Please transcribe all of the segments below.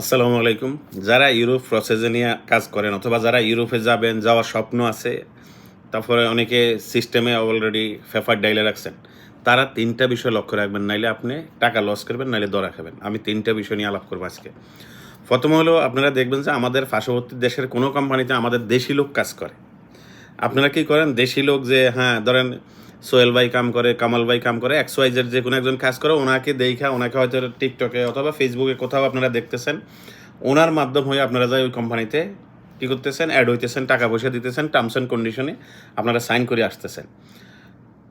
আসসালামু আলাইকুম। যারা ইউরোপ প্রসেসে নিয়ে কাজ করেন অথবা যারা ইউরোপে যাবেন, যাওয়ার স্বপ্ন আছে, তারপরে অনেকে সিস্টেমে অলরেডি ফেফার ডাইলে রাখছেন, তারা তিনটা বিষয় লক্ষ্য রাখবেন, নাইলে আপনি টাকা লস করবেন, নাইলে দরা খাবেন। আমি তিনটা বিষয় নিয়ে আলাপ করব আজকে। প্রথম হলো, আপনারা দেখবেন যে আমাদের পার্শ্ববর্তী দেশের কোনো কোম্পানিতে আমাদের দেশি লোক কাজ করে। আপনারা কি করেন? দেশি লোক যে হ্যাঁ ধরেন সোহেল ভাই কাম করে, কামাল ভাই কাম করে এক্স ওয়াইজের যে কোনো একজন কাজ করে, ওনাকে দেখা, ওনাকে হয়তো টিকটকে অথবা ফেসবুকে কোথাও আপনারা দেখতেছেন। ওনার মাধ্যম হয়ে আপনারা যাই ওই কোম্পানিতে কী করতেছেন অ্যাড হইতেছেন, টাকা পয়সা দিতেছেন টার্মস অ্যান্ড কন্ডিশনে আপনারা সাইন করে আসতেছেন।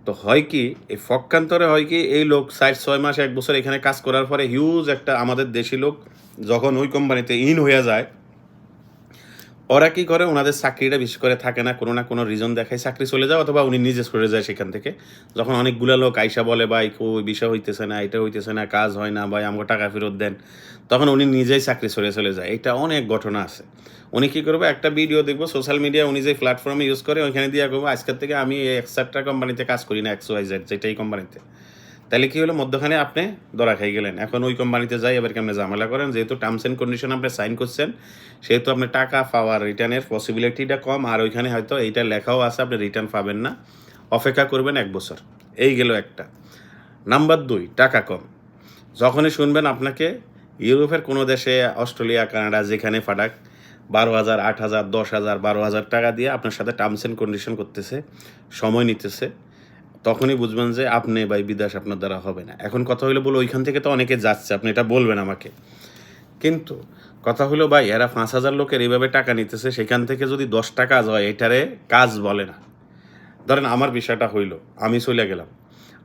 তো হয় কি, এই ফক্কান্তরে হয় কি, এই লোক ষাট ছয় মাস, এক বছর এখানে কাজ করার পরে হিউজ একটা আমাদের দেশি লোক যখন ওই কোম্পানিতে ইন হয়ে যায় ওরা কি করে? ওনাদের চাকরিটা বেশি করে থাকে না, কোনো না কোনো রিজন দেখায় চাকরি চলে যায় অথবা উনি নিজে সরে যায় সেখান থেকে। যখন অনেকগুলো লোক আইসা বলে, ভাই ওই বিষয় হইতেছে না, এটা হইতেছে না, কাজ হয় না, ভাই, আমাকে টাকা ফেরত দেন। তখন উনি নিজেই চাকরি সরে চলে যায়। এটা অনেক ঘটনা আছে। উনি কী করবে? একটা ভিডিও দেখব সোশ্যাল মিডিয়া উনি যে প্ল্যাটফর্মে ইউজ করে, ওইখানে দিয়ে করব আজকের থেকে আমি এই কোম্পানিতে কাজ করি না এক্স ওয়াই জেড যেটাই কোম্পানিতে তাহলে কি হলো? মধ্যখানে আপনি দরা খাই গেলেন। এখন ওই কোম্পানিতে যাই, এবার কেমন ঝামেলা করেন? যেহেতু টার্মস অ্যান্ড কন্ডিশন আপনি সাইন করছেন, সেহেতু আপনি টাকা পাওয়ার রিটার্নের পসিবিলিটিটা কম, আর ওইখানে হয়তো এইটা লেখাও আছে, আপনি রিটার্ন পাবেন না। অপেক্ষা করবেন এক বছর। এই গেল একটা। নাম্বার দুই, টাকা কম। যখনই শুনবেন আপনাকে, ইউরোপের কোনো দেশে, অস্ট্রেলিয়া, কানাডা, যেখানে ফাটাক বারো হাজার, আট হাজার, দশ হাজার, বারো হাজার টাকা দিয়ে আপনার সাথে টার্মস অ্যান্ড কন্ডিশন করতেছে, সময় নিতেছে। তখনই বুঝবেন যে আপনি বা বিদেশ আপনার দ্বারা হবে না। এখন কথা হলো বলো, ওইখান থেকে তো অনেকে যাচ্ছে, আপনি এটা বলবেন আমাকে। কিন্তু কথা হলো ভাই, এরা পাঁচ হাজার লোকের এইভাবে টাকা নিতেছে, সেখান থেকে যদি দশটা কাজ হয় এটারে কাজ বলে না। ধরেন আমার বিষয়টা হইল, আমি চলে গেলাম।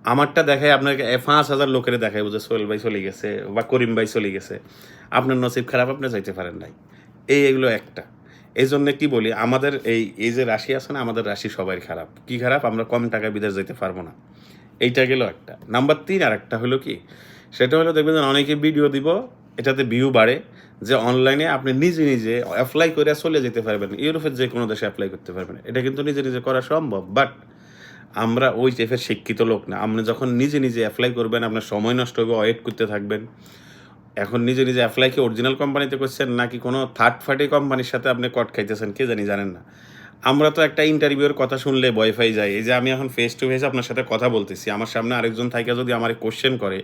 আমারটা দেখায় আপনাকে পাঁচ হাজার লোকের দেখায় বুঝে সোহেল ভাই চলে গেছে বা করিম ভাই চলে গেছে। আপনার নসিব খারাপ, আপনি যাইতে পারেন নাই। এই এগুলো একটা। এই জন্য কি বলি, আমাদের এই এই যে রাশি আছে না, আমাদের রাশি সবাই খারাপ। কি খারাপ? আমরা কম টাকায় বিদেশ যেতে পারব না। এইটা গেল একটা। নাম্বার তিন আর একটা হলো কি, সেটা হলো দেখবেন অনেকে ভিডিও দিব, এটাতে ভিউ বাড়ে, যে অনলাইনে আপনি নিজে নিজে অ্যাপ্লাই করে চলে যেতে পারবেন। ইউরোপের যে কোনো দেশে অ্যাপ্লাই করতে পারবেন। এটা কিন্তু নিজে নিজে করা সম্ভব। বাট আমরা ওই টাইপের শিক্ষিত লোক না। আপনি যখন নিজে নিজে অ্যাপ্লাই করবেন, আপনার সময় নষ্ট হবে ওয়েট করতে থাকবেন। এখন নিজে নিজে অ্যাপ্লাই কি অরিজিনাল কোম্পানিতে করছেন নাকি কোনো থার্ড পার্টি কোম্পানির সাথে আপনি কট খাইতেছেন, কে জানি জানেন না। আমরা তো একটা ইন্টারভিউর কথা শুনলে বয়ফাই যাই। এই যে আমি এখন ফেস টু ফেস আপনার সাথে কথা বলতেছি, আমার সামনে আরেকজন থাকে যদি আমার কোশ্চেন করে,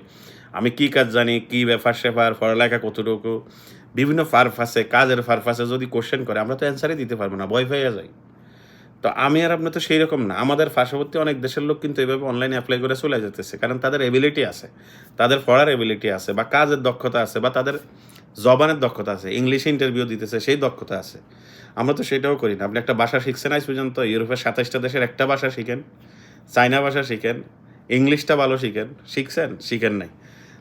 আমি কি কাজ জানি, কি ব্যাপার স্যাপার, পড়ালেখা কতটুকু, বিভিন্ন ফারফাসে কাজের ফারফাসে যদি কোশ্চেন করে, আমরা তো অ্যান্সারই দিতে পারব না বয়ফাইয়া যাই। তো আমি আর আপনি তো সেই রকম না। আমাদের পার্শ্ববর্তী অনেক দেশের লোক কিন্তু এভাবে অনলাইনে অ্যাপ্লাই করে চলে যেতেছে, কারণ তাদের এবিলিটি আছে। তাদের পড়ার এবিলিটি আছে, বা কাজের দক্ষতা আছে, বা তাদের জবানের দক্ষতা আছে। ইংলিশে ইন্টারভিউ দিতেছে, সেই দক্ষতা আছে। আমরা তো সেটাও করি না। আপনি একটা ভাষা শিখছেন আজ পর্যন্ত ইউরোপের সাতাইশটা দেশের একটা ভাষা শিখেন চাইনা ভাষা শিখেন ইংলিশটা ভালো শিখেন। শিখছেন? শিখেন নাই।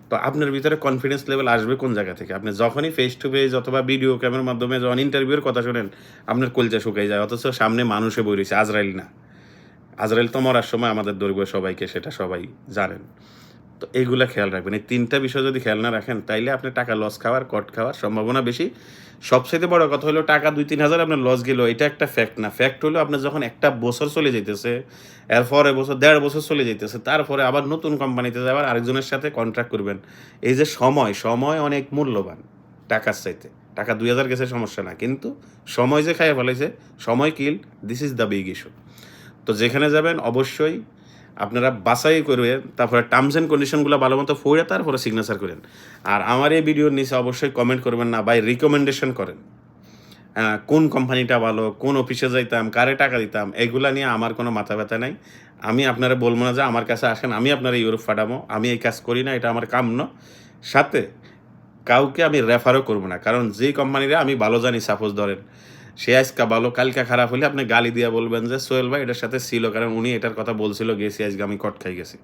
তো আপনার ভিতরে কনফিডেন্স লেভেল আসবে কোন জায়গা থেকে? আপনি যখনই ফেস টু ফেস অথবা ভিডিও ক্যামেরার মাধ্যমে যখন ইন্টারভিউর কথা শোনেন, আপনার কলজা শুকাই যায়, অথচ সামনে মানুষে বই রয়েছে, আজরাইল না। আজরাইল তো মরার সময় আমাদের দৈর্ঘ্য সবাইকে, সেটা সবাই জানেন। তো এইগুলা খেয়াল রাখবেন। এই তিনটা বিষয় যদি খেয়াল না রাখেন, তাইলে আপনি টাকা লস খাওয়ার কট খাওয়ার সম্ভাবনা বেশি। সবচেয়ে বড় কথা হলো টাকা দুই, তিন হাজার আপনার লস গেল, এটা একটা ফ্যাক্ট না। ফ্যাক্ট হলো আপনার যখন একটা বছর চলে যেতেছে এরপরে বছর, দেড় বছর চলে যেতেছে তারপরে আবার নতুন কোম্পানিতে যাবার আরেকজনের সাথে কন্ট্রাক্ট করবেন। এই যে সময় সময় অনেক মূল্যবান টাকার চাইতে। টাকা দুই হাজার গেছে, সমস্যা না। কিন্তু সময় যে খাইয়ে ফেলাইছে, সময় kill this is the big issue তো যেখানে যাবেন, অবশ্যই আপনারা বাছাই করবেন তারপরে টার্মস অ্যান্ড কন্ডিশনগুলো ভালো মতো পড়ে তারপরে সিগনেচার করেন। আর আমার এই ভিডিওর নিচে অবশ্যই কমেন্ট করবেন না বাই রিকমেন্ডেশন করেন। কোন কোম্পানিটা ভালো, কোন অফিসে যাইতাম, কারে টাকা দিতাম, এগুলা নিয়ে আমার কোনো মাথা ব্যথা নাই। আমি আপনারা বলব না যে আমার কাছে আসেন, আমি আপনারা ইউরোপ ফাটাবো আমি এই কাজ করি না, এটা আমার কাম না সাথে, কাউকে আমি রেফারও করব না, কারণ যে কোম্পানিরা আমি ভালো জানি সাপোজ ধরেন সে আজকে ভালো, কালকে খারাপ হলে আপনি গালি দিয়ে বলবেন যে, সোহেল ভাই, এটার সাথে ছিল, কারণ উনি এটার কথা বলছিল, গেছি আজকে আমি কট খাই গেছি।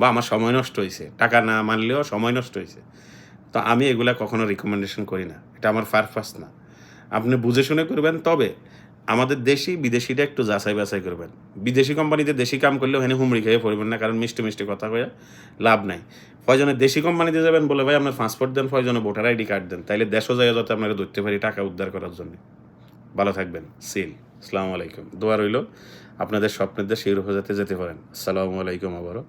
বা আমার সময় নষ্ট হয়েছে টাকা না মানলেও সময় নষ্ট হয়েছে তো আমি এগুলা কখনো রিকমেন্ডেশন করি না, এটা আমার পারপাস না। আপনি বুঝে শুনে করবেন, তবে আমাদের দেশি বিদেশিটা একটু যাচাই বাছাই করবেন। বিদেশি কোম্পানিতে দেশি কাম করলেও হেনে হুমড়ি খেয়ে পড়বেন না, কারণ মিষ্টি মিষ্টি কথা কয়ে লাভ নাই। ফয়জনে দেশি কোম্পানিতে যাবেন বলে, ভাই, আপনার পাসপোর্ট দেন ফয়জনে ভোটার আইডি কার্ড দেন, তাইলে দেশও জায়গা যাতে আপনারা ধরতে পারি টাকা উদ্ধার করার জন্য। ভালো থাকবেন। সিল। আসসালামু আলাইকুম। দোয়া রইল, আপনাদের স্বপ্নের দেশ ইউরোপে যাতে যেতে পারেন। আসসালামু আলাইকুম আবারও।